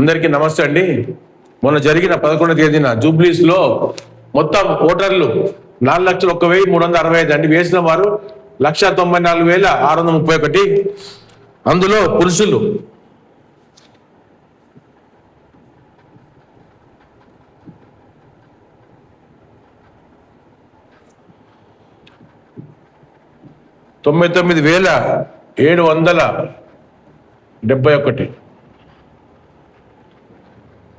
అందరికీ నమస్తే అండి. మొన్న జరిగిన పదకొండవ తేదీన జూబ్లీస్లో మొత్తం ఓటర్లు నాలుగు లక్షల ఒక్క వెయ్యి మూడు వందల అరవై ఐదు అండి వేసిన వారు లక్ష తొంభై నాలుగు వేల ఆరు వందల ముప్పై ఒకటి. అందులో పురుషులు. తొంభై తొమ్మిది వేల ఏడు వందల డెబ్బై ఒకటి.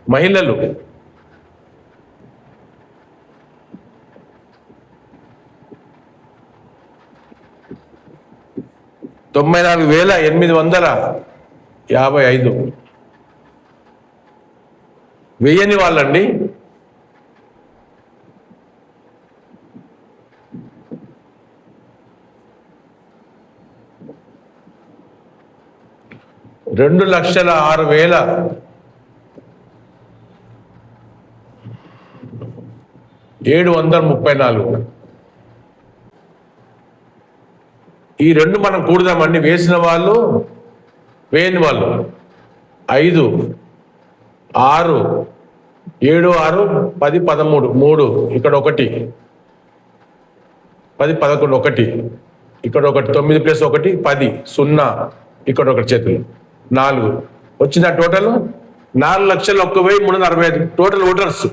మహిళలు. తొంభై నాలుగు వేల ఎనిమిది వందల యాభై ఐదు. వెయ్యని వాళ్ళండి. రెండు లక్షల ఆరు వేల ఏడు వందల ముప్పై నాలుగు. ఈ రెండు మనం కూడదామండి వేసిన వాళ్ళు వేయని వాళ్ళు. ఐదు ఆరు ఏడు ఆరు పది పదమూడు మూడు ఇక్కడ ఒకటి. పది పదకొండు ఒకటి. ఇక్కడ ఒకటి తొమ్మిది ప్లస్ ఒకటి పది సున్నా. ఇక్కడ ఒకటి చేతులు. నాలుగు. వచ్చిన టోటల్? నాలుగు లక్షల ఒక్క వెయ్యి మూడు వందల అరవై ఐదు. Total voters.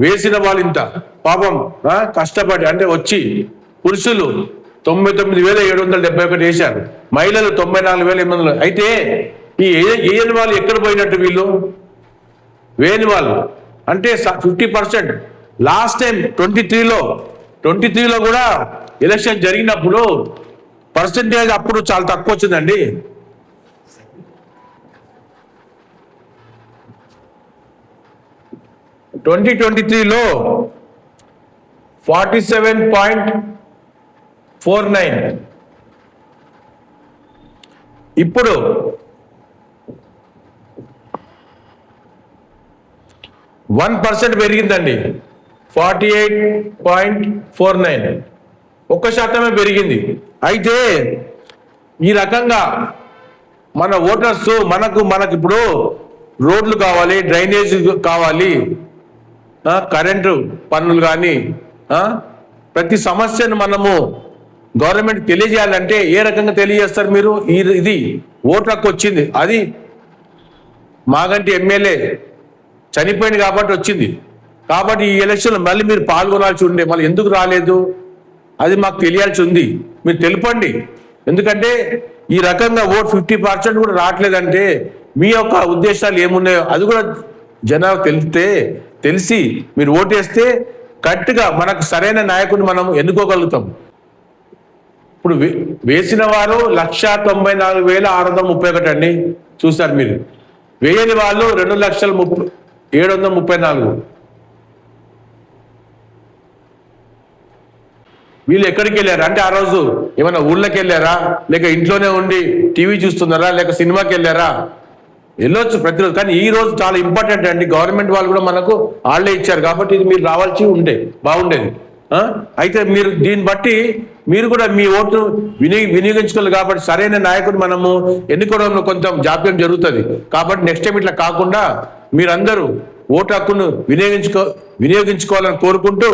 వేసిన వాళ్ళు ఇంత. పాపం కష్టపడి అంటే వచ్చి పురుషులు తొంభై తొమ్మిది వేల ఏడు వందల డెబ్బై ఒకటి వేశారు. మహిళలు తొంభై నాలుగు వేల ఎనిమిది వందలు. అయితే ఈ ఏ- వాళ్ళు ఎక్కడ పోయినట్టు వీళ్ళు? వేని వాళ్ళు. అంటే fifty percent. Last time twenty త్రీలో ట్వంటీ త్రీలో కూడా ఎలక్షన్ జరిగినప్పుడు పర్సెంటేజ్ అప్పుడు చాలా తక్కువ వచ్చిందండి. ట్వంటీ ట్వంటీ త్రీలో forty seven point four nine ఇప్పుడు వన్ పర్సెంట్ పెరిగిందండి. Forty eight point four nine ఒక్క శాతమే పెరిగింది. అయితే ఈ రకంగా మన ఓటర్స్ మనకు మనకు ఇప్పుడు రోడ్లు కావాలి డ్రైనేజ్ కావాలి కరెంటు పన్నులు కానీ ప్రతి సమస్యను మనము గవర్నమెంట్ తెలియజేయాలంటే ఏ రకంగా తెలియజేస్తారు మీరు? ఈ- ఇది ఓటు హక్కు వచ్చింది. అది మాగంటి ఎమ్మెల్యే చనిపోయింది కాబట్టి వచ్చింది. కాబట్టి ఈ ఎలక్షన్లో మళ్ళీ మీరు పాల్గొనాల్సి ఉండే మళ్ళీ ఎందుకు రాలేదు? అది మాకు తెలియాల్సి ఉంది. మీరు తెలుపండి. ఎందుకంటే ఈ రకంగా ఓట్ ఫిఫ్టీ పర్సెంట్ కూడా రావట్లేదంటే మీ యొక్క ఉద్దేశాలు ఏమున్నాయో అది కూడా జనాలు తెలిస్తే తెలిసి మీరు ఓటేస్తే కరెక్ట్గా మనకు సరైన నాయకుడిని మనం ఎన్నుకోగలుగుతాం. ఇప్పుడు వే- వేసిన వారు లక్ష తొంభై నాలుగు వేల ఆరు వందల ముప్పై ఒకటి అండి. చూశారు మీరు. వేయని వాళ్ళు రెండు లక్షల ముప్పై ఏడు వందల ముప్పై నాలుగు. వీళ్ళు ఎక్కడికి వెళ్ళారు? అంటే ఆ రోజు ఏమైనా ఊళ్ళకి వెళ్ళారా? లేక ఇంట్లోనే ఉండి టీవీ చూస్తున్నారా? లేక సినిమాకి వెళ్ళారా? వెళ్ళొచ్చు ప్రతిరోజు. కానీ ఈ రోజు చాలా ఇంపార్టెంట్ అండి. గవర్నమెంట్ వాళ్ళు కూడా మనకు వాళ్ళే ఇచ్చారు కాబట్టి ఇది మీరు రావాల్సి ఉండే బాగుండేది. అయితే మీరు దీన్ని బట్టి మీరు కూడా మీ ఓటు విని వినియోగించుకోవాలి కాబట్టి సరైన నాయకుడు మనము ఎన్నుకోవడంలో కొంచెం జాప్యం జరుగుతుంది. కాబట్టి నెక్స్ట్ టైం ఇట్లా కాకుండా మీరందరూ ఓటు హక్కును వినియోగించుకో వినియోగించుకోవాలని కోరుకుంటూ